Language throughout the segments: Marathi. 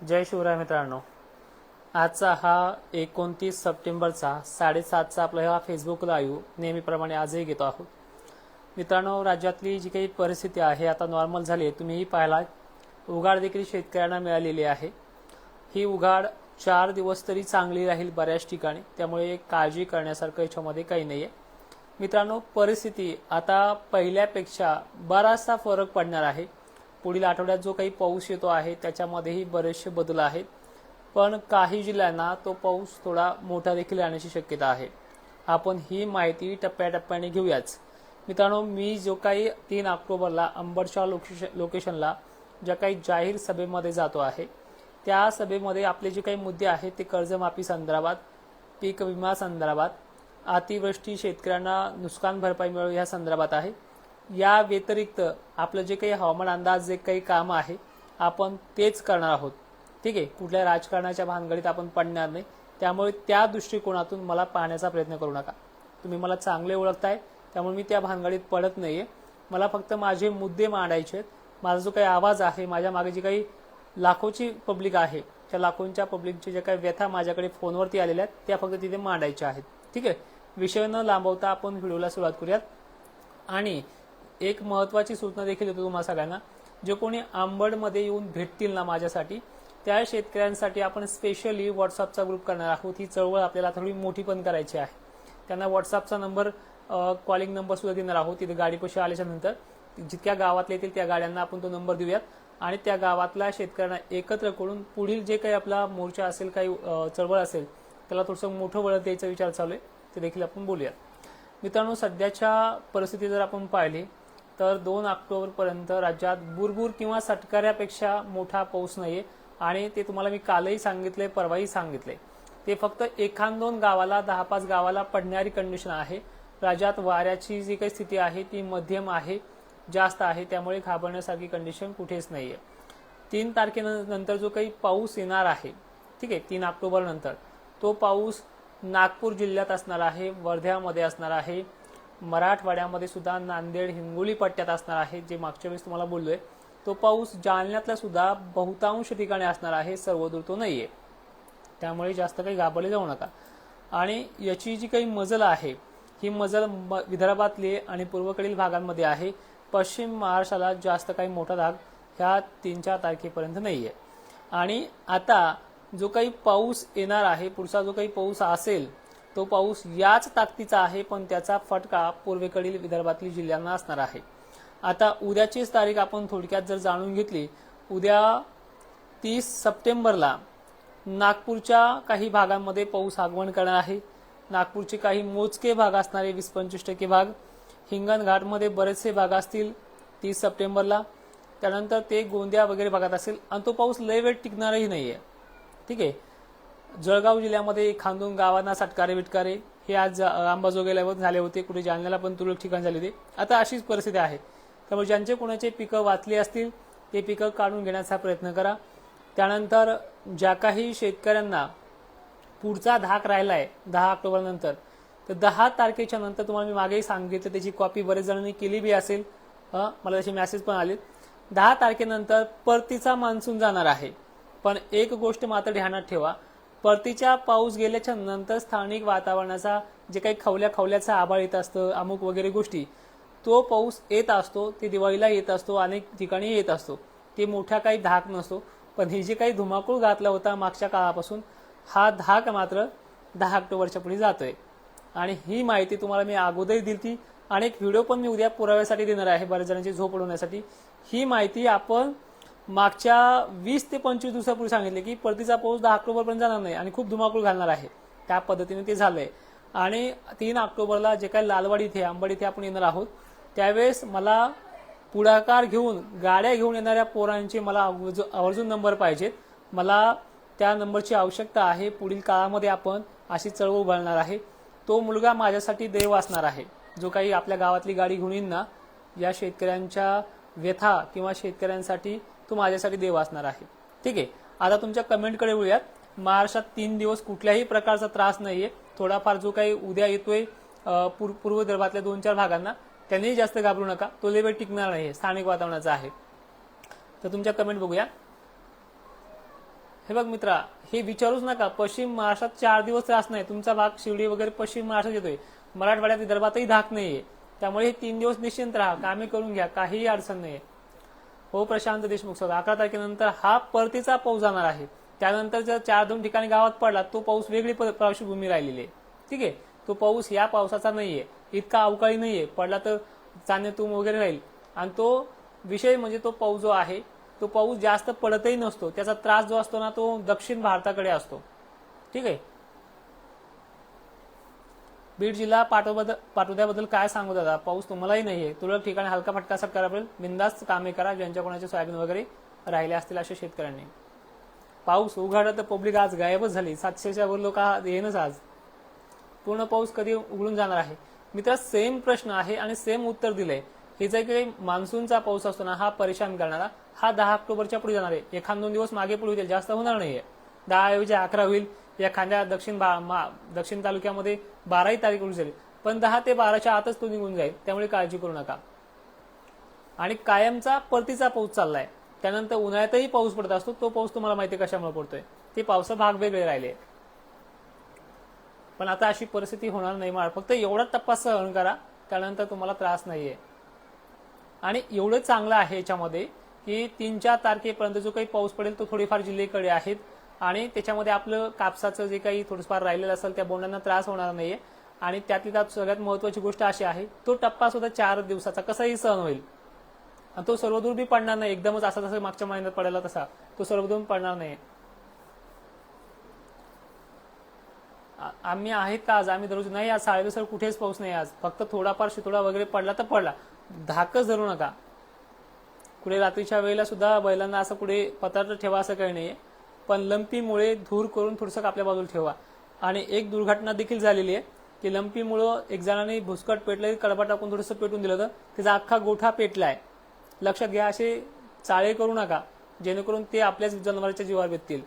जय शिवराय मित्रांनो. आजचा हा एकोणतीस सप्टेंबरचा साडेसातचा आपला हा फेसबुक लाईव्ह नेहमीप्रमाणे आजही घेतो आहोत. मित्रांनो राज्यातली जी काही परिस्थिती आहे आता नॉर्मल झाली आहे तुम्हीही पाहिला उघाड देखील शेतकऱ्यांना मिळालेली आहे. ही उघाड चार दिवस तरी चांगली राहील बऱ्याच ठिकाणी त्यामुळे काळजी करण्यासारखं याच्यामध्ये काही नाही आहे मित्रांनो परिस्थिती आता पहिल्यापेक्षा बराचसा फरक पडणार आहे. पुढील आठवड्यात जो काही पाऊस येतो आहे त्याच्यामध्येही बरेचसे बदल आहेत. पण काही जिल्ह्यांना तो पाऊस थोडा मोठा देखील राहण्याची शक्यता आहे. आपण ही माहिती टप्प्याटप्प्याने घेऊयाच. मित्रांनो मी जो काही तीन ऑक्टोबरला अंबरशा लोकेश लोकेशनला ज्या काही जाहीर सभेमध्ये जातो आहे त्या सभेमध्ये आपले जे काही मुद्दे आहेत ते कर्जमाफी संदर्भात पीक विमा संदर्भात अतिवृष्टी शेतकऱ्यांना नुकसान भरपाई मिळव या संदर्भात आहे. या व्यतिरिक्त आपलं जे काही हवामान अंदाज जे काही काम आहे आपण तेच करणार आहोत. ठीक आहे? कुठल्या राजकारणाच्या भानगडीत आपण पडणार नाही. त्यामुळे त्या दृष्टिकोनातून मला पाहण्याचा प्रयत्न करू नका. तुम्ही मला चांगले ओळखताय त्यामुळे मी त्या भानगडीत पडत नाहीये. मला फक्त माझे मुद्दे मांडायचे आहेत. माझा जो काही आवाज आहे माझ्या मागे जी काही लाखोची पब्लिक आहे त्या लाखोंच्या पब्लिकच्या ज्या काही व्यथा माझ्याकडे फोनवरती आलेल्या आहेत त्या फक्त तिथे मांडायच्या आहेत. ठीक आहे? विषय न लांबवता आपण व्हिडिओला सुरुवात करूयात. आणि एक महत्वाची सूचना देखील देतो तुम्हाला सगळ्यांना. जे कोणी आंबडमध्ये येऊन भेटतील ना माझ्यासाठी त्या शेतकऱ्यांसाठी आपण स्पेशली व्हॉट्सअपचा ग्रुप करणार आहोत. ही चळवळ आपल्याला थोडी मोठी पण करायची आहे. त्यांना व्हॉट्सअपचा नंबर कॉलिंग नंबर सुद्धा देणार आहोत. तिथे गाडीपाशी आल्याच्यानंतर जितक्या गावातले येतील त्या गाड्यांना आपण तो नंबर देऊयात. आणि त्या गावातल्या शेतकऱ्यांना एकत्र करून पुढील जे काही आपला मोर्चा असेल काही चळवळ असेल त्याला थोडंसं मोठं वळत द्यायचा विचार चालू आहे. ते देखील आपण बोलूयात. मित्रांनो सध्याच्या परिस्थिती जर आपण पाहिली तर दोन ऑक्टोबरपर्यंत राज्यात बुरबुर किंवा सटकाऱ्यापेक्षा मोठा पाऊस नाहीये. आणि ते तुम्हाला मी कालही सांगितले परवाही सांगितले. ते फक्त एखाद दोन गावाला दहा पाच गावाला पडणारी कंडिशन आहे. राज्यात वाऱ्याची जी काही स्थिती आहे ती मध्यम आहे जास्त आहे त्यामुळे घाबरण्यासारखी कंडिशन कुठेच नाहीये. तीन तारखेनंतर जो काही पाऊस येणार आहे ठीक आहे तीन ऑक्टोबर नंतर तो पाऊस नागपूर जिल्ह्यात असणार आहे वर्ध्यामध्ये असणार आहे. मराठवाड्यामध्ये सुद्धा नांदेड हिंगोली पट्ट्यात असणार आहे जे मागच्या वेळेस तुम्हाला बोललोय. तो पाऊस जालन्यातला सुद्धा बहुतांश ठिकाणी असणार आहे सर्वदूर तो नाहीये. त्यामुळे जास्त काही घाबरले जाऊ नका. आणि याची जी काही मजल आहे ही मजल म- विदर्भातली आणि पूर्वेकडील भागांमध्ये आहे. पश्चिम महाराष्ट्राला जास्त काही मोठा भाग ह्या तीन चार तारखेपर्यंत नाही आहे आणि आता जो काही पाऊस येणार आहे पुढचा जो काही पाऊस असेल तो पाऊस याच ताकदीचा आहे पण त्याचा फटका पूर्वेकडील विदर्भातील जिल्ह्यांना असणार आहे. आता उद्याचीच तारीख आपण थोडक्यात जर जाणून घेतली उद्या तीस सप्टेंबरला नागपूरच्या काही भागांमध्ये पाऊस आगमन करणार आहे. नागपूरचे काही मोजके भाग असणारे वीस पंचवीस टक्के भाग हिंगणघाटमध्ये बरेचसे भाग असतील तीस सप्टेंबरला. त्यानंतर ते गोंदिया वगैरे भागात असेल आणि तो पाऊस लय वेळ टिकणारही नाही आहे ठीक आहे? जळगाव जिल्ह्यामध्ये खांदून गावांना सटकारे विटकारे हे आज अंबाजोगाईला झाले होते. कुठे जालन्याला पण तुरळक ठिकाण झाले होते. आता अशीच परिस्थिती आहे. त्यामुळे ज्यांचे कोणाचे पिकं वाचली असतील ते पिकं काढून घेण्याचा प्रयत्न करा. त्यानंतर ज्या काही शेतकऱ्यांना पुढचा धाक राहिला आहे दहा ऑक्टोबरनंतर तर दहा तारखेच्या नंतर तुम्हाला मी मागेही सांगितलं त्याची कॉपी बरेच जणांनी केली बी असेल. मला त्याचे मेसेज पण आले. दहा तारखेनंतर परतीचा मान्सून जाणार आहे. पण एक गोष्ट मात्र ध्यानात ठेवा परतीच्या पाऊस गेल्याच्यानंतर स्थानिक वातावरणाचा जे काही खवल्या खवल्याचा आभाळ येत असतं अमुक वगैरे गोष्टी तो पाऊस येत असतो ते दिवाळीला येत असतो अनेक ठिकाणी येत असतो. ते मोठ्या काही धाक नसतो पण हे जे काही धुमाकूळ घातला होता मागच्या काळापासून हा धाक मात्र दहा ऑक्टोबरच्या पुढे जातोय. आणि ही माहिती तुम्हाला मी अगोदर दिली ती आणि एक व्हिडिओ पण मी उद्या पुराव्यासाठी देणार आहे बऱ्याच जणांची झोप उडवण्यासाठी. ही माहिती आपण मागच्या वीस ते पंचवीस दिवसापूर्वी सांगितले की परतीचा पाऊस दहा ऑक्टोबरपर्यंत जाणार नाही आणि खूप धुमाकूळ घालणार आहे. त्या पद्धतीने ते झालंय. आणि तीन ऑक्टोबरला जे काही लालवाडी इथे आंबड इथे आपण येणार आहोत त्यावेळेस मला पुढाकार घेऊन गाड्या घेऊन येणाऱ्या पोरांचे मला आवर्जून नंबर पाहिजेत. मला त्या नंबरची आवश्यकता आहे. पुढील काळामध्ये आपण अशी चळवळ उभारणार आहे. तो मुलगा माझ्यासाठी देव असणार आहे. जो काही आपल्या गावातली गाडी घेऊन येईन ना या शेतकऱ्यांच्या व्यथा किंवा शेतकऱ्यांसाठी तो माझ्यासाठी देव असणार आहे. ठीक आहे? आता तुमच्या कमेंटकडे वळूयात. महाराष्ट्रात तीन दिवस कुठल्याही प्रकारचा त्रास नाहीये. थोडाफार जो काही उद्या येतोय पूर्व विदर्भातल्या दोन चार भागांना त्यांनीही जास्त घाबरू नका. तो लेवल टिकणार नाही स्थानिक वातावरणाचा आहे. तर तुमच्या कमेंट बघूया. हे बघ मित्रा हे विचारूच नका. पश्चिम महाराष्ट्रात चार दिवस त्रास नाही. तुमचा भाग शिर्डी वगैरे पश्चिम महाराष्ट्रात येतोय. मराठवाड्यात विदर्भातही धाक नाहीये. त्यामुळे हे तीन दिवस निश्चिंत राहा. कामे करून घ्या. काहीही अडचण नाहीये. हो प्रशांत देशमुख सर अकरा तारखेनंतर हा परतीचा पाऊस जाणार आहे. त्यानंतर जर चार दोन ठिकाणी गावात पडला तो पाऊस वेगळी प- पार्श्वभूमी राहिलेली आहे. ठीक आहे? तो पाऊस या पावसाचा नाहीये. इतका अवकाळी नाहीये. पडला तर चांदणेतूम वगैरे राहील. आणि तो विषय म्हणजे तो पाऊस जो आहे तो पाऊस जास्त पडतही नसतो. त्याचा त्रास जो असतो ना तो दक्षिण भारताकडे असतो. ठीक आहे? बीड जिल्हा पाठोबद्दल पाठोद्याबद्दल काय सांगू दादा? पाऊस तुम्हालाही नाहीये. तुरळक ठिकाणी हलका फटका असा करा पडेल बिंदास्त कामे करा ज्यांच्या कोणाचे सोयाबीन वगैरे राहिले असतील अशा शेतकऱ्यांनी. पाऊस उघडला तर पब्लिक आज गायबच झाली. सातशेच्या वर लोक येणच आज. पूर्ण पाऊस कधी उघडून जाणार आहे? मित्र सेम प्रश्न आहे आणि सेम उत्तर दिलंय. हे जे काही मान्सूनचा पाऊस असतो ना हा परेशान करणारा हा दहा ऑक्टोबरच्या पुढे जाणार आहे. एखाद दोन दिवस मागे पुढे होईल जास्त होणार नाहीये. दहा ऐवजी अकरा होईल. एखाद्या दक्षिण भा- मा- दक्षिण तालुक्यामध्ये बाराही तारीख होऊ पण दहा ते बाराच्या आतच तो निघून जाईल. त्यामुळे काळजी करू नका. आणि कायमचा परतीचा पाऊस चाललाय. त्यानंतर उन्हाळ्यातही पाऊस पडत असतो. तो पाऊस तुम्हाला माहिती कशामुळे पडतोय? ते पावसा भाग वेगळे राहिले. पण आता अशी परिस्थिती होणार नाही मला फक्त एवढा टप्पा सहन करा. त्यानंतर तुम्हाला त्रास नाहीये. आणि एवढं चांगलं आहे याच्यामध्ये की तीन चार तारखेपर्यंत जो काही पाऊस पडेल तो थोडेफार जिल्हेकडे आहेत. आणि त्याच्यामध्ये आपलं कापसाचं जे काही थोडंफार राहिलेलं असेल त्या बोंडांना त्रास होणार नाहीये. आणि त्यातली त्यात सगळ्यात महत्वाची गोष्ट अशी आहे तो टप्पा सुद्धा चार दिवसाचा कसाही सहन होईल. आणि तो सर्वदूर बी पडणार नाही एकदमच असा जसं मागच्या महिन्यात पडायला तसा तो सर्वदूर पडणार नाही आम्ही आहेत का आज? आम्ही दररोज नाही आज साडेदुसर कुठेच पाऊस नाही आज. फक्त थोडाफार शितोडा वगैरे पडला तर पडला. धाकच धरू नका. कुठे रात्रीच्या वेळेला सुद्धा बैलांना असं कुठे पत्र ठेवा असं काही नाहीये. पण लंपीमुळे धूर करून थोडंसं आपल्या बाजूला ठेवा. आणि एक दुर्घटना देखील झालेली आहे की लंपीमुळं एक जणाने भुसकट पेटलं कडबा टाकून थोडंसं पेटून दिलं होतं त्याचा अख्खा गोठा पेटला आहे लक्षात घ्या असे चाळे करू नका जेणेकरून ते आपल्याच जनावरांच्या जीवावर भेटतील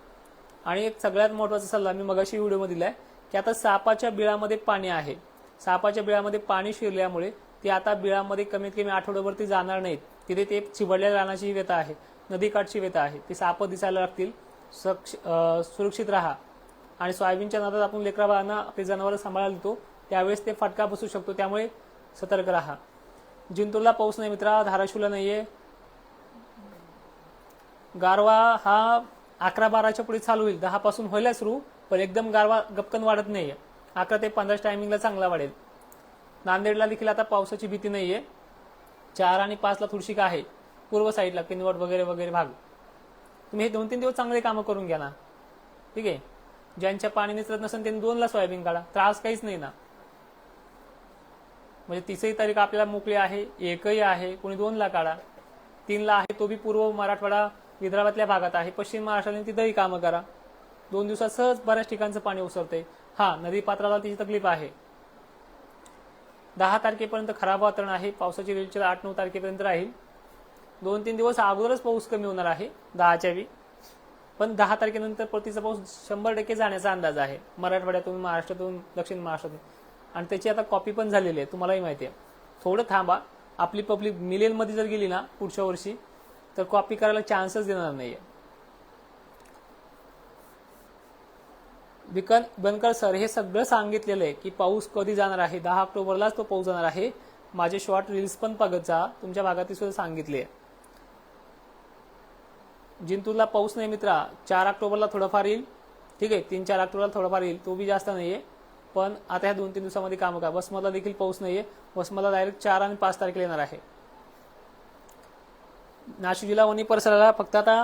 आणि एक सगळ्यात महत्त्वाचा सल्ला मी मगाशी व्हिडिओमध्ये दिलाय की आता सापाच्या बिळामध्ये पाणी आहे. सापाच्या बिळामध्ये पाणी शिरल्यामुळे ते आता बिळामध्ये कमीत कमी आठवड्यावरती जाणार नाहीत. तिथे ते चिबडल्या रानाची व्यथा आहे नदीकाठची व्यथा आहे. ते साप दिसायला लागतील. सक्ष- सुरक्षित राहा. आणि सोयाबीनच्या नादात आपण लेकरा बाळांना आपले जनावरं सांभाळायला देतो. त्यावेळेस ते फटका बसू शकतो. त्यामुळे सतर्क राहा. जिंतूरला पाऊस नाही मित्रा धाराशिवला नाहीये. गारवा हा अकरा बाराच्या पुढे चालू होईल. दहापासून व्हायला सुरू पण एकदम गारवा गपकन वाढत नाहीये. अकरा ते पंधरा टायमिंगला चांगला वाढेल. नांदेडला देखील आता पावसाची भीती नाहीये. चार आणि पाचला थोडीशी का आहे? पूर्व साईडला किनवट वगैरे वगैरे भाग. तुम्ही हे दोन तीन दिवस चांगले कामं करून घ्या ना. ठीक आहे? ज्यांच्या पाणी निचरत नसेल त्यांनी दोनला सोयाबीन काढा. त्रास काहीच नाही ना. म्हणजे तिसरी तारीख आपल्याला मोकळी आहे एकही आहे कोणी दोनला काढा. तीनला आहे तो बी पूर्व मराठवाडा विदर्भातल्या भागात आहे. पश्चिम महाराष्ट्राने तिथंही कामं करा. दोन दिवसात सहज बऱ्याच ठिकाणचं पाणी उसरते हा नदी पात्राला तिची तकलीफ आहे. दहा तारखेपर्यंत खराब वातावरण आहे. पावसाची रेलचेल आठ नऊ तारखेपर्यंत राहील. दोन तीन दिवस अगोदरच पाऊस कमी होणार आहे दहाच्या वी पण दहा तारखेनंतर परतीचा पाऊस शंभर टक्के जाण्याचा अंदाज आहे. मराठवाड्यातून महाराष्ट्रातून दक्षिण महाराष्ट्रातून. आणि त्याची आता कॉपी पण झालेली आहे तुम्हालाही माहिती आहे. थोडं थांबा. आपली पब्लिक मिलेलमध्ये जर गेली ना पुढच्या वर्षी तर कॉपी करायला चान्सच देणार नाहीये. बिकन बनकर सर हे सगळं सांगितलेलं आहे की पाऊस कधी जाणार आहे? दहा ऑक्टोबरलाच तो पाऊस जाणार आहे. माझे शॉर्ट रील्स पण बघत जा. तुमच्या भागातील सुद्धा सांगितले आहे. जिंतूरला पाऊस नाही मित्रा. चार ऑक्टोबरला थोडंफार येईल. ठीक आहे तीन चार ऑक्टोबरला थोडंफार येईल. तो बी जास्त नाही आहे पण आता ह्या दोन तीन दिवसामध्ये काम का वसमतला देखील पाऊस नाही आहे वसमतला डायरेक्ट चार आणि पाच तारखेला येणार आहे. नाशिक जिल्हा वणी परिसराला फक्त आता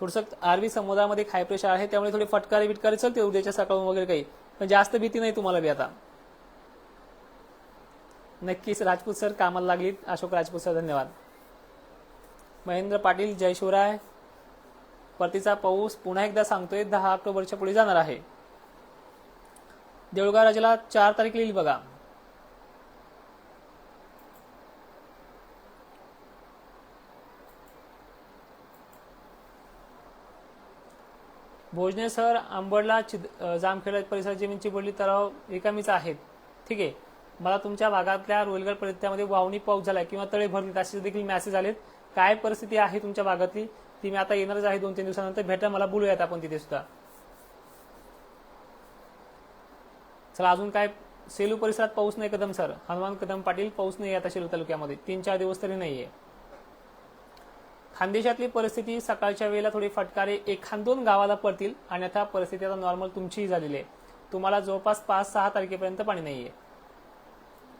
थोडंसं आरबी समुद्रामध्ये खाय प्रेशर आहे. त्यामुळे थोडे फटकारे बिटकारे चलते. उद्याच्या सकाळून वगैरे काही. पण जास्त भीती नाही तुम्हाला बी आता. नक्कीच राजपूत सर कामाला लागलीत. अशोक राजपूत सर धन्यवाद. महेंद्र पाटील जय शिवराय. परतीचा पाऊस पुन्हा एकदा सांगतोय दहा ऑक्टोबरच्या पुढे जाणार आहे. देऊळगाव राजाला चार तारीख येईल बघा. भोजने सर आंबडला चिद जामखेड परिसर जमीन चिबडली तलाव रिकामीच आहेत. ठीक आहे. मला तुमच्या भागातल्या रोलगड परिसरामध्ये वावणी पाऊस झाला किंवा तळे भरले असे देखील मॅसेज आलेत. काय परिस्थिती आहे तुमच्या भागातली? ती मी आता येणारच आहे दोन तीन दिवसानंतर. भेटा मला बोलूयात आपण तिथे सुद्धा. चला अजून काय? सेलू परिसरात पाऊस नाही कदम सर. हनुमान कदम पाटील पाऊस नाही आता सेलू तालुक्यामध्ये. तीन चार दिवस तरी नाहीये. खानदेशातली परिस्थिती सकाळच्या वेळेला थोडी फटकारे एखाद दोन गावाला पडतील आणि आता परिस्थिती आता नॉर्मल तुमचीही झालेली आहे. तुम्हाला जवळपास पाच सहा तारखेपर्यंत पाणी नाहीये.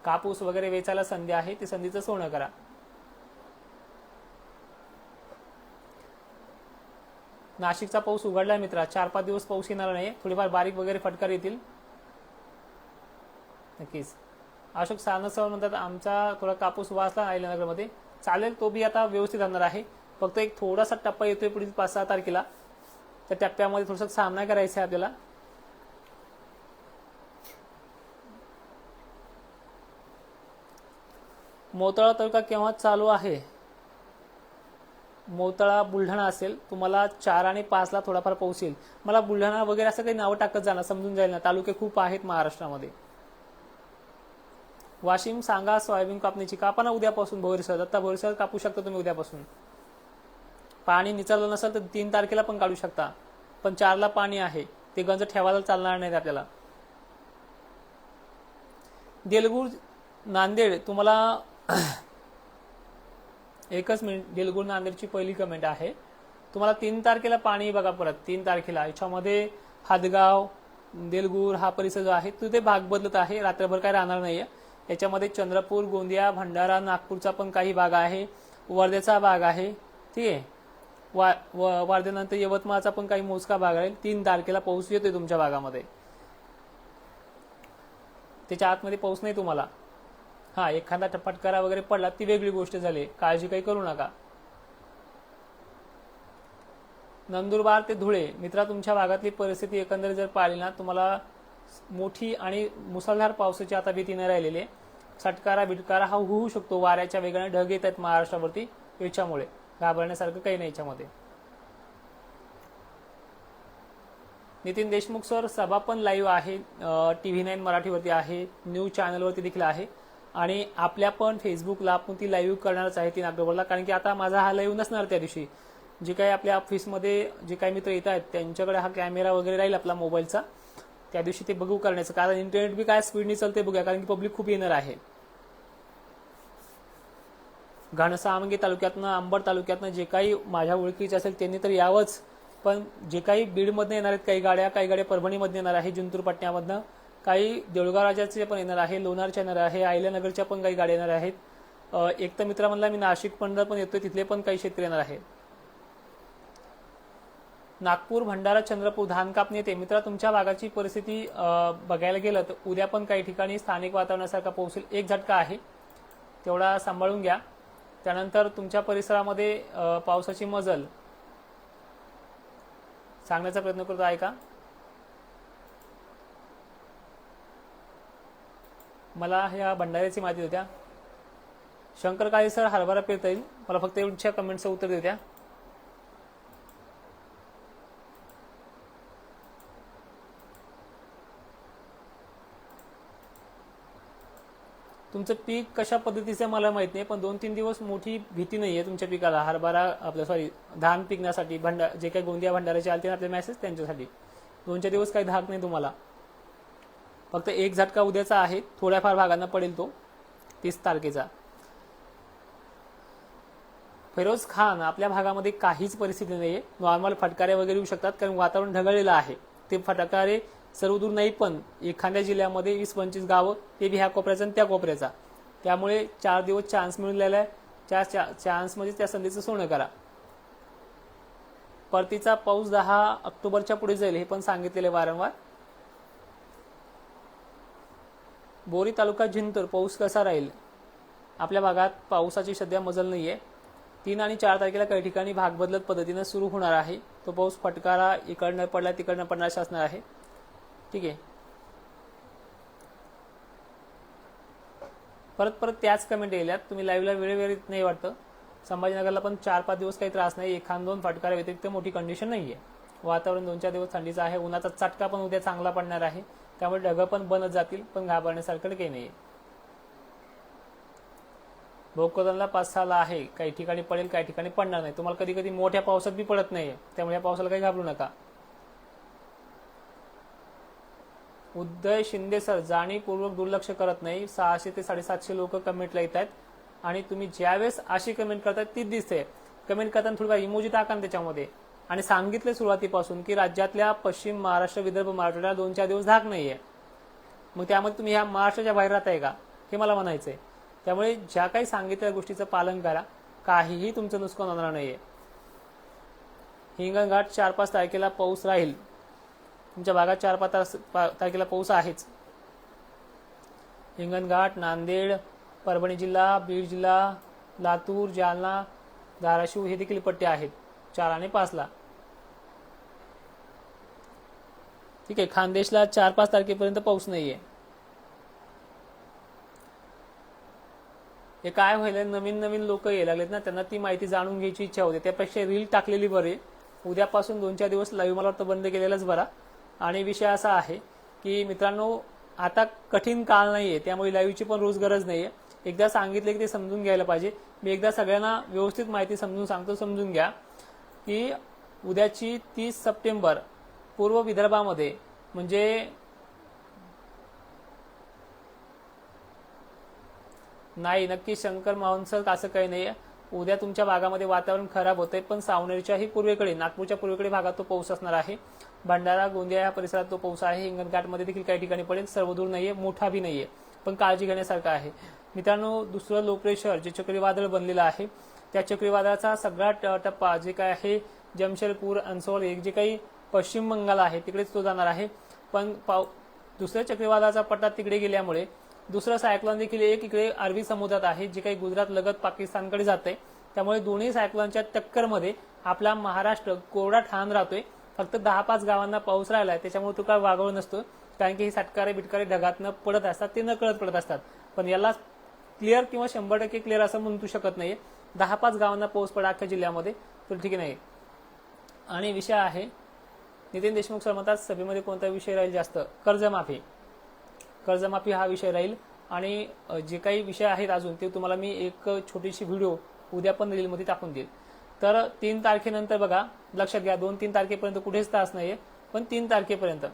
कापूस वगैरे वेचायला संधी आहे ती संधीचं सोनं करा. नाशिकचा पाऊस उघडलाय मित्रा. चार पाच दिवस पाऊस येणार नाही थोडीफार बारीक वगैरे फटकार येतील. नक्कीच. अशोक सानसवर म्हणतात आमचा थोडा कापूस वाचला अहिल्यानगरमध्ये चालेल तो बी आता व्यवस्थित राहणार आहे. फक्त एक थोडासा टप्पा येतोय पुढील पाच सहा तारखेला. त्या टप्प्यामध्ये थोडासा सामना करायचा आहे आपल्याला. मोताळा तालुका केव्हा चालू आहे? मोतळा बुलढाणा असेल तुम्हाला चार आणि पाचला थोडाफार पाऊस येईल मला बुलढाणा वगैरे असं काही नावं टाकत जाणार समजून जाईल ना. तालुके खूप आहेत महाराष्ट्रामध्ये. वाशिम सांगा सोयाबीन कापणीची कापाना उद्यापासून भोईरसर आता भोईरसर कापू शकता तुम्ही उद्यापासून. पाणी निचरलं नसेल तर तीन तारखेला पण काढू शकता. पण चारला पाणी आहे. ते गंज ठेवायला चालणार नाही आपल्याला. देलगूर नांदेड तुम्हाला एकच मिनिट देलगूर नांदेडची पहिली कमेंट आहे. तुम्हाला तीन तारखेला पाणी बघा परत तीन तारखेला. याच्यामध्ये हादगाव देलगूर हा परिसर जो आहे तो ते भाग बदलत आहे. रात्रभर काय राहणार नाहीये. याच्यामध्ये चंद्रपूर गोंदिया भंडारा नागपूरचा पण काही भाग आहे. वर्ध्याचा भाग आहे. ठीक आहे. वा व- वर्ध्यानंतर यवतमाळचा पण काही मोजका भाग आहे तीन तारखेला पाऊस येतोय तुमच्या भागामध्ये. त्याच्या आतमध्ये पाऊस नाही तुम्हाला. हा एखादा टपटकारा वगैरे पडला ती वेगळी गोष्ट झाली. काळजी काही करू नका. नंदुरबार ते धुळे. मित्रा तुमच्या भागातली परिस्थिती एकंदरीत जर पाहिली ना तुम्हाला मोठी आणि मुसळधार पावसाची आता भीती न राहिलेली. आहे सटकारा बिटकारा हा होऊ शकतो. वाऱ्याच्या वेगाने ढग येत आहेत महाराष्ट्रावरती याच्यामुळे. घाबरण्यासारखं काही नाही याच्यामध्ये. नितीन देशमुख सर सभा पण लाईव्ह आहे. टी व्ही नाईन मराठीवरती आहे. न्यूज चॅनलवरती देखील आहे. आणि आपल्या पण फेसबुकला आपण ती लाईव्ह करणारच आहे तीन ऑक्टोबरला कारण की आता माझा हा लाईव्ह नसणार त्या दिवशी. जे काही आपल्या ऑफिसमध्ये जे काही मित्र येत आहेत त्यांच्याकडे हा कॅमेरा वगैरे राहील आपला मोबाईलचा त्या दिवशी ते बघू करण्याचं. कारण इंटरनेट बी काय स्पीडने चालते बघूया कारण की पब्लिक खूप येणार आहे. घाणसावंगी तालुक्यातनं अंबड तालुक्यातनं जे काही माझ्या ओळखीचे असेल त्यांनी तर यावंच. पण जे काही बीडमधनं येणार आहेत काही गाड्या काही गाड्या परभणीमधनं येणार आहे जिंतूर पटण्यामधनं काही देऊळगाव राजाचे पण येणार आहे लोणारच्या येणार आहे आयल्यानगरच्या पण काही गाड्या येणार आहेत. एक तर मित्र म्हणला मी नाशिक पंढर पण येतोय तिथले पण काही शेतकरी येणार आहे नागपूर भंडारा चंद्रपूर धान कापणी येते. मित्रा तुमच्या भागाची परिस्थिती बघायला गेलं तर उद्या पण काही ठिकाणी स्थानिक वातावरणासारखा पोहोचेल एक झटका आहे. तेवढा सांभाळून घ्या. त्यानंतर तुमच्या परिसरामध्ये पावसाची मजल. सांगण्याचा प्रयत्न करतो आहे का मला ह्या भंडाऱ्याची माहिती होत्या शंकर काळे सर हरभरा पेरता येईल मला फक्त एवढ्या कमेंटचं उत्तर देऊ द्या तुमचं पीक कशा पद्धतीचं मला माहीत नाही पण दोन तीन दिवस मोठी भीती नाही आहे तुमच्या पिकाला. हरभरा आपलं सॉरी धान पिकण्यासाठी भंडा जे काही गोंदिया भंडाराचे आले ना आपले मॅसेज त्यांच्यासाठी. दोन चार दिवस काही धाक नाही तुम्हाला. फक्त एक झटका उद्याचा आहे. थोड्याफार भागांना पडेल तो. तीस तारखेचा. फिरोज खान आपल्या भागामध्ये काहीच परिस्थिती नाहीये. नॉर्मल फटकारे वगैरे येऊ शकतात कारण वातावरण ढगळलेलं आहे. ते फटकारे सर्व दूर नाही पण एखाद्या जिल्ह्यामध्ये वीस पंचवीस गावं ते बी ह्या कोपऱ्याचा आणि त्या कोपऱ्याचा. त्यामुळे चार दिवस चान्स मिळालेला आहे त्या चान्स म्हणजे त्या संधीचं सोनं करा. परतीचा पाऊस दहा ऑक्टोबरच्या पुढे जाईल हे पण सांगितलेले वारंवार. बोरी तालुका जिंतूर पाऊस कसा राहील? आपल्या भागात पावसाची सध्या मजल नाही आहे तीन आणि चार तारखेला काही ठिकाणी भाग बदलत पद्धतीनं सुरू होणार आहे. तो पाऊस फटकारा इकडनं पडला तिकडनं पडणार असा असणार आहे. ठीक आहे. परत परत त्याच कमेंट येल्यात तुम्ही लाईव्हला वेळेवेळी नाही वाटतं. संभाजीनगरला पण चार पाच दिवस काही त्रास नाही. एखाद दोन फटकारा व्यतिरिक्त मोठी कंडिशन नाही आहे वातावरण दोन चार दिवस थंडीचं आहे. उन्हाचा चटका पण उद्या चांगला पडणार आहे. त्यामुळे ढगं पण बनत जातील पण घाबरण्यासारखं काही नाही भोकरदनला पाच सहाला आहे. काही ठिकाणी पडेल काही ठिकाणी पडणार नाही. तुम्हाला कधी कधी मोठ्या पावसात बी पडत नाही त्यामुळे या पावसाला काही घाबरू नका. उदय शिंदे सर जाणीवपूर्वक दुर्लक्ष करत नाही. सहाशे ते साडेसातशे लोक कमेंटला येत आहेत आणि तुम्ही ज्यावेळेस अशी कमेंट करतात तीच दिसते. कमेंट करताना थोडा इमोजी टाका त्याच्यामध्ये. आणि सांगितले सुरुवातीपासून की राज्यातल्या पश्चिम महाराष्ट्र विदर्भ मराठवाड्याला दोन चार दिवस धाक नाहीये. मग त्यामध्ये तुम्ही ह्या महाराष्ट्राच्या बाहेर राहताय का? हे मला म्हणायचंय. त्यामुळे ज्या काही सांगितलेल्या गोष्टीचं पालन करा. काहीही तुमचं नुकसान होणार नाहीये. हिंगणघाट चार पाच तारखेला पाऊस राहील. तुमच्या भागात चार पाच तास- पा- तारखेला पाऊस आहेच. हिंगणघाट नांदेड परभणी जिल्हा बीड जिल्हा लातूर जालना धाराशिव हे देखील पट्टे आहेत. चार आणि पाचला. ठीक आहे खानदेशला चार पाच तारखेपर्यंत पाऊस नाहीये. हे काय व्हायला नवीन नवीन लोक यायला लागलेत ना त्यांना ती माहिती जाणून घ्यायची इच्छा होते. त्यापेक्षा रील टाकलेली बरी. उद्यापासून दोन चार दिवस लाईव्ह मला वाटतं बंद केलेलाच बरा. आणि विषय असा आहे की मित्रांनो आता कठीण काळ नाहीये त्यामुळे लाईव्हची पण रोज गरज नाहीये. एकदा सांगितले की ते समजून घ्यायला पाहिजे. मी एकदा सगळ्यांना व्यवस्थित माहिती समजून सांगतो समजून घ्या. की उद्याची तीस सप्टेंबर पूर्व विदर्भामध्ये म्हणजे नाही नक्की शंकर महोत्सव असं काही नाही उद्या तुमच्या भागामध्ये वातावरण खराब होतंय पण सावनेरच्याही पूर्वेकडे नागपूरच्या पूर्वेकडे भागात तो पाऊस असणार आहे. भंडारा गोंदिया या परिसरात तो पाऊस आहे. हिंगणघाटमध्ये देखील काही ठिकाणी पडेल. सर्वदूर नाहीये मोठा बी नाहीये पण काळजी घेण्यासारखा आहे. मित्रांनो दुसरं लो प्रेशर जे चक्रीवादळ बनलेलं आहे त्या चक्रीवादळाचा सगळा ट- टप्पा जे काय आहे जमशेदपूर अंसोल एक जे काही पश्चिम बंगाल आहे तिकडेच तो जाणार आहे. पण पाव दुसऱ्या चक्रीवादळाचा पट्टा तिकडे गेल्यामुळे दुसरं सायक्लॉन देखील एक इकडे अरबी समुद्रात आहे जे काही गुजरात लगत पाकिस्तानकडे जाते त्यामुळे दोन्ही सायक्लॉनच्या टक्करमध्ये आपला महाराष्ट्र कोरडा ठाण राहतोय. फक्त दहा पाच गावांना पाऊस राहिलाय त्याच्यामुळे तो काय वागवळ नसतो. कारण की हे साटकारे बिटकारे ढगातनं पडत असतात ते न कळत पडत असतात. पण याला क्लिअर किंवा शंभर टक्के क्लिअर असं म्हणू शकत नाहीये. दहा पाच गावांना पाऊस पडा अख्ख्या जिल्ह्यामध्ये तर ठीक नाही आणि विषय आहे नितीन देशमुख सर म्हणतात सभेमध्ये कोणता विषय राहील जास्त? कर्जमाफी. कर्जमाफी हा विषय राहील. आणि जे काही विषय आहेत अजून ते तुम्हाला मी एक छोटीशी व्हिडिओ उद्या पण रीलमध्ये टाकून देईल. तर तीन तारखेनंतर बघा लक्षात घ्या दोन तीन तारखेपर्यंत कुठेच तास नाहीये पण तीन तारखेपर्यंत.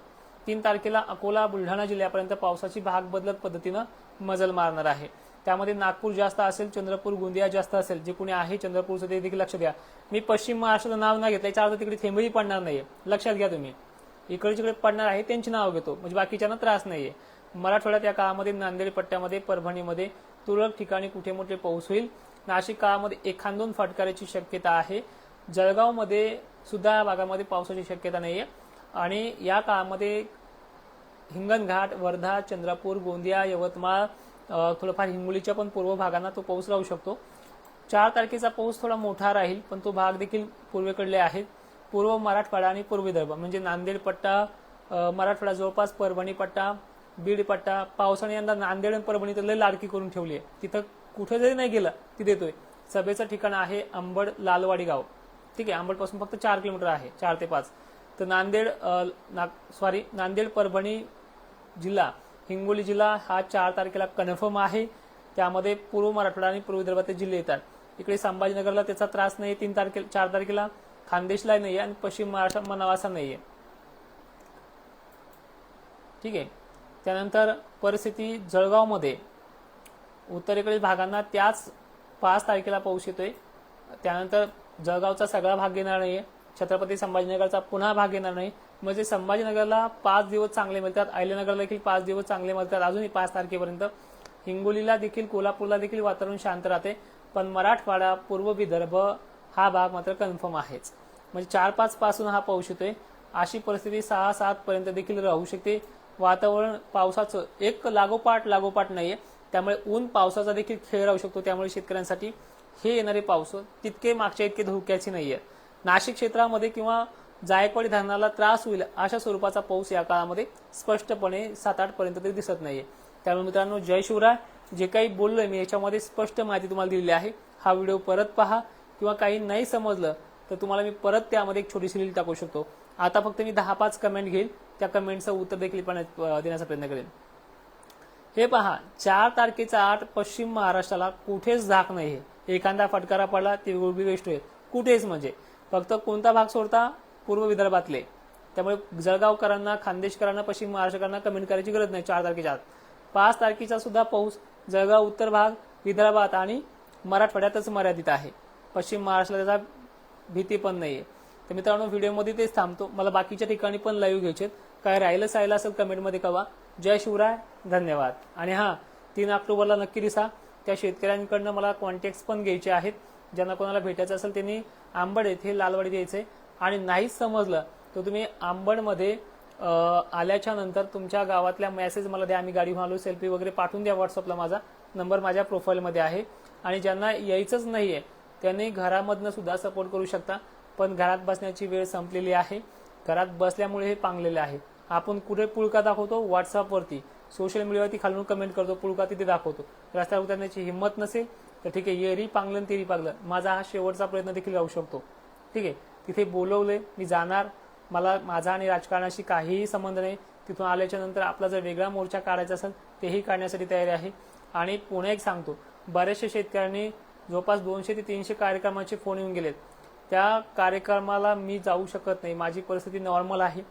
तीन तारखेला अकोला बुलढाणा जिल्ह्यापर्यंत पावसाची भाग बदलत पद्धतीनं मजल मारणार आहे. त्यामध्ये नागपूर जास्त असेल चंद्रपूर गोंदिया जास्त असेल जे कुणी आहे चंद्रपूरचं ते देखील लक्ष द्या. मी पश्चिम महाराष्ट्राचं नाव नाही घेतलं याच्या अर्थ तिकडे थेंबही पडणार नाहीये. लक्षात घ्या तुम्ही. इकडे जिकडे पडणार आहे त्यांची नाव घेतो. म्हणजे बाकीच्यांना त्रास नाहीये. मराठवाड्यात या काळामध्ये नांदेड पट्ट्यामध्ये परभणीमध्ये तुरळक ठिकाणी कुठे मोठे पाऊस होईल? नाशिक काळामध्ये एखादोन फटकाराची शक्यता आहे. जळगावमध्ये सुद्धा या भागामध्ये पावसाची शक्यता नाहीये. आणि या काळामध्ये हिंगणघाट वर्धा चंद्रपूर गोंदिया यवतमाळ थोडंफार हिंगोलीच्या पण पूर्व भागांना तो पाऊस राहू शकतो. चार तारखेचा पाऊस थोडा मोठा राहील पण तो भाग देखील पूर्वेकडले आहेत. पूर्व मराठवाडा आणि पूर्व विदर्भ म्हणजे नांदेड पट्टा मराठवाडा जवळपास परभणी पट्टा बीड पट्टा पावसाने यंदा नांदेड आणि परभणी तर लय लाडकी करून ठेवली आहे. तिथं कुठे जरी नाही गेलं ती देतोय. सभेचं ठिकाण आहे अंबड लालवाडी गाव. ठीक आहे अंबडपासून फक्त चार किलोमीटर आहे चार ते पाच. तर नांदेड सॉरी नांदेड परभणी जिल्हा हिंगोली जिल्हा हा चार तारखेला कन्फर्म आहे. त्यामध्ये पूर्व मराठवाडा आणि पूर्व विदर्भातील जिल्हे येतात. इकडे संभाजीनगरला त्याचा त्रास नाही तीन तारखेला चार तारखेला. खानदेशला नाहीये आणि पश्चिम महाराष्ट्र मनावासा नाहीये. ठीक आहे. त्यानंतर परिस्थिती जळगावमध्ये. उत्तरेकडील भागांना त्याच पाच तारखेला पाऊस येतोय. त्यानंतर जळगावचा सगळा भाग येणार नाहीये. छत्रपती संभाजीनगरचा पुन्हा भाग येणार नाही. म्हणजे संभाजीनगरला पाच दिवस चांगले मिळतात. अहिल्यानगरला देखील पाच दिवस चांगले मिळतात. अजूनही पाच तारखेपर्यंत. हिंगोलीला देखील कोल्हापूरला देखील वातावरण शांत राहते. पण मराठवाडा पूर्व विदर्भ हा भाग मात्र कन्फर्म आहेच. म्हणजे चार पाच पासून हा पाऊस येतोय. अशी परिस्थिती सहा सात पर्यंत देखील राहू शकते. वातावरण पावसाचं एक लागोपाठ लागोपाठ नाहीये. त्यामुळे ऊन पावसाचा देखील खेळ राहू शकतो. त्यामुळे शेतकऱ्यांसाठी हे येणारे पाऊस तितके मागच्या इतके धोक्याचे नाहीये. नाशिक क्षेत्रामध्ये किंवा जायकवाडी धरणाला त्रास होईल अशा स्वरूपाचा पाऊस या काळामध्ये स्पष्टपणे सात आठ पर्यंत तरी दिसत नाहीये. त्यामुळे मित्रांनो जय शिवराय. जे काही बोललोय मी याच्यामध्ये स्पष्ट माहिती तुम्हाला दिलेली आहे. हा व्हिडिओ परत पहा. किंवा काही नाही समजलं तर तुम्हाला मी परत त्यामध्ये एक छोटीशी रील टाकू शकतो. आता फक्त मी दहा पाच कमेंट घेईल. त्या कमेंटचं उत्तर देखील पण देण्याचा प्रयत्न करेन. हे पहा चार तारखेचा आठ पश्चिम महाराष्ट्राला कुठेच धाक नाही एखादा फटकारा पडला ती वेगळी गोष्ट आहे कुठेच म्हणजे. फक्त कोणता भाग सोडता पूर्व विदर्भातले. त्यामुळे जळगावकरांना खानदेशकरांना पश्चिम महाराष्ट्रकरांना कमेंट करायची गरज नाही चार तारखेच्या आत. पाच तारखेचा सुद्धा पाऊस जळगाव उत्तर भाग विदर्भात आणि मराठवाड्यातच मर्यादित आहे. पश्चिम महाराष्ट्राला त्याचा भीती पण नाहीये. तर मित्रांनो व्हिडिओमध्ये तेच थांबतो. मला बाकीच्या ठिकाणी पण लाईव्ह घ्यायचे काय राहिलं सायला असेल कमेंटमध्ये कवा जय शिवराय धन्यवाद. आणि हा तीन ऑक्टोबरला नक्की दिसा. त्या शेतकऱ्यांकडनं मला कॉन्टॅक्ट पण घ्यायचे आहेत. ज्यांना कोणाला भेटायचं असेल त्यांनी आंबड येथे लालवाडी द्यायचे. आणि नाहीच समजलं तर तुम्ही आंबडमध्ये आल्याच्यानंतर तुमच्या गावातल्या मेसेज मला द्या. आम्ही गाडी आलो सेल्फी वगैरे पाठवून द्या व्हॉट्सअपला माझा. नंबर माझ्या प्रोफाईलमध्ये आहे. आणि ज्यांना यायचंच नाही आहे त्यांनी घरामधनं सुद्धा सपोर्ट करू शकता. पण घरात बसण्याची वेळ संपलेली आहे. घरात बसल्यामुळे हे पांगलेले आहे. आपण कुठे पुळका दाखवतो? व्हॉट्सअपवरती सोशल मीडियावरती खालून कमेंट करतो पुळका तिथे दाखवतो. रस्त्यावर उतरण्याची हिंमत नसेल तर ठीक आहे येरी पांगलं तेरी पांगलं माझा हा शेवटचा प्रयत्न देखील राहू शकतो. ठीक आहे तिथे बोलवले मी जाणार. मला माझा आणि राजकारणाशी काहीही संबंध नाही. तिथून आल्याच्यानंतर आपला जर वेगळा मोर्चा काढायचा असेल तेही काढण्यासाठी तयारी आहे. आणि पुन्हा एक सांगतो बऱ्याचशा शेतकऱ्यांनी जवळपास दोनशे ते तीनशे कार्यक्रमाचे फोन येऊन गेलेत. त्या कार्यक्रमाला मी जाऊ शकत नाही. माझी परिस्थिती नॉर्मल आहे.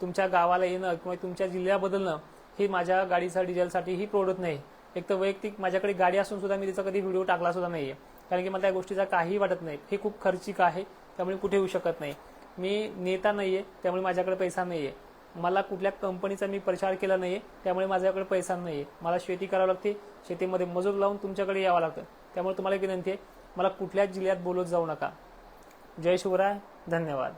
तुमच्या गावाला येणं किंवा तुमच्या जिल्ह्या बदलणं ही माझ्या गाडीचा डिझेलसाठी ही प्रोडक्ट नाही. एक तर वैयक्तिक माझ्याकडे गाडी असून सुद्धा मी तिचा कधी व्हिडिओ टाकला सुद्धा नाहीये. कारण की मला त्या गोष्टीचा काही वाटत नाही. हे खूप खर्चिक आहे त्यामुळे कुठे येऊ शकत नाही. मी नेता नाहीये त्यामुळे माझ्याकडे पैसा नाहीये. मला कुठल्या कंपनीचा मी प्रचार केला नाहीये त्यामुळे माझ्याकडे पैसा नाहीये. मला शेती करावी लागते शेतीमध्ये मजूर लावून तुमच्याकडे यावं लागतं. त्यामुळे तुम्हाला विनंती आहे मला कुठल्याच जिल्ह्यात बोलत जाऊ नका. जय शिवराय धन्यवाद.